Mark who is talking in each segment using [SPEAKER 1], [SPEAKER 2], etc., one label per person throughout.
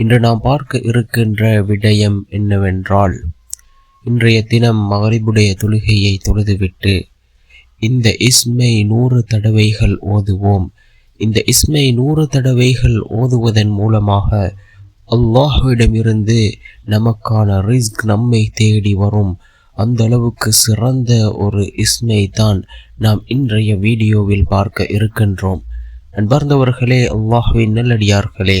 [SPEAKER 1] இன்று நாம் பார்க்க இருக்கின்ற விடயம் என்னவென்றால் இன்றைய தினம் மகரிபுடைய தொழுகையை தொழுதுவிட்டு இந்த இஸ்மை நூறு தடவைகள் ஓதுவோம். இந்த இஸ்மை நூறு தடவைகள் ஓதுவதன் மூலமாக அல்லாஹ்விடமிருந்து நமக்கான ரிஸ்க் நம்மை தேடி வரும். அந்த அளவுக்கு சிறந்த ஒரு இஸ்மை தான் நாம் இன்றைய வீடியோவில் பார்க்க இருக்கின்றோம். அன்பார்ந்தவர்களே அல்லாஹுவின் நல்லடியார்களே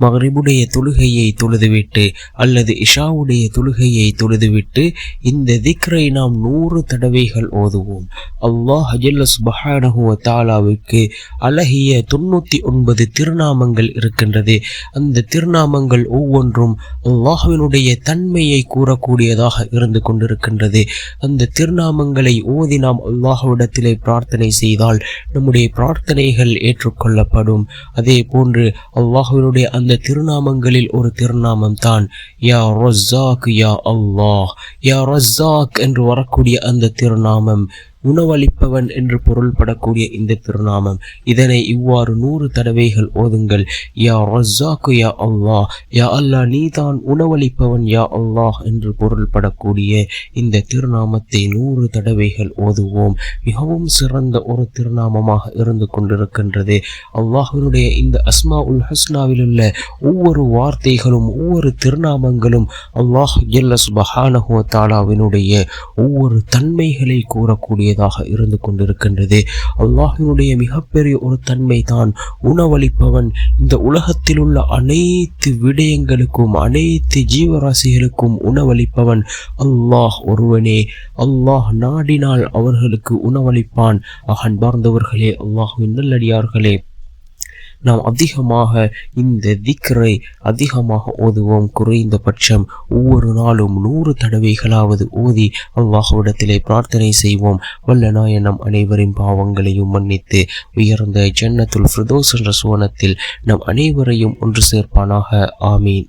[SPEAKER 1] மகரிபுடைய தொழுகையை தொழுதுவிட்டு அல்லது இஷாவுடைய தொழுகையை தொழுதுவிட்டு இந்த திக்ரை நாம் நூறு தடவைகள் ஓதுவோம். அல்லாஹ் அஜல்ல சுபஹானஹுவ தாலாவுக்கு அழகிய தொண்ணூற்றி ஒன்பது திருநாமங்கள் இருக்கின்றது. அந்த திருநாமங்கள் ஒவ்வொன்றும் அல்லாஹுவினுடைய தன்மையை கூறக்கூடியதாக இருந்து கொண்டிருக்கின்றது. அந்த திருநாமங்களை ஓதி நாம் அல்லாஹுவிடத்திலே பிரார்த்தனை செய்தால் நம்முடைய பிரார்த்தனைகள் ஏற்றுக்கொள்ளப்படும். அதே போன்று அல்லாஹுவினுடைய அந்த அந்த திருநாமங்களில் ஒரு திருநாமம் தான் யா ரொசாக் யா அல்லாஹ். யா ரொசாக் என்று வரக்கூடிய அந்த திருநாமம் உணவளிப்பவன் என்று பொருள்படக்கூடிய இந்த திருநாமம். இதனை இவ்வாறு நூறு தடவைகள் ஓதுங்கள். யா ரஸாக்கு யா அல்லா யா அல்லாஹ் நீதான் உணவளிப்பவன் யா அல்லாஹ் என்று பொருள்படக்கூடிய இந்த திருநாமத்தை நூறு தடவைகள் ஓதுவோம். மிகவும் சிறந்த ஒரு திருநாமமாக இருந்து கொண்டிருக்கின்றது. அல்லாஹினுடைய இந்த அஸ்மா உல் ஹஸ்னாவில் உள்ள ஒவ்வொரு வார்த்தைகளும் ஒவ்வொரு திருநாமங்களும் அல்லாஹ் எல்லஸ் சுபஹானஹுவ தாலாவினுடைய ஒவ்வொரு தன்மைகளை கூறக்கூடிய கூடியதாக இருந்து கொண்டிருக்கின்றது. அல்லாஹினுடைய மிகப்பெரிய ஒரு தன்மை தான் உணவளிப்பவன். இந்த உலகத்தில் உள்ள அனைத்து விடயங்களுக்கும் அனைத்து ஜீவராசிகளுக்கும் உணவளிப்பவன் அல்லாஹ் ஒருவனே. அல்லாஹ் நாடினால் அவர்களுக்கு உணவளிப்பான். அகன்பார்ந்தவர்களே அல்லாஹுவின் நல்லடியார்களே. நாம் அதிகமாக இந்த திக்ரை அதிகமாக ஓதுவோம். குறைந்தபட்சம் ஒவ்வொரு நாளும் நூறு தடவைகளாவது ஓதி அல்லாஹுவிடத்திலே பிரார்த்தனை செய்வோம். வல்ல நாயனம் அனைவரின் பாவங்களையும் மன்னித்து உயர்ந்த ஜன்னத்துல் ஃபிரதோஸ் என்ற சுவனத்தில் நம் அனைவரையும் ஒன்று சேர்ப்பானாக. ஆமீன்.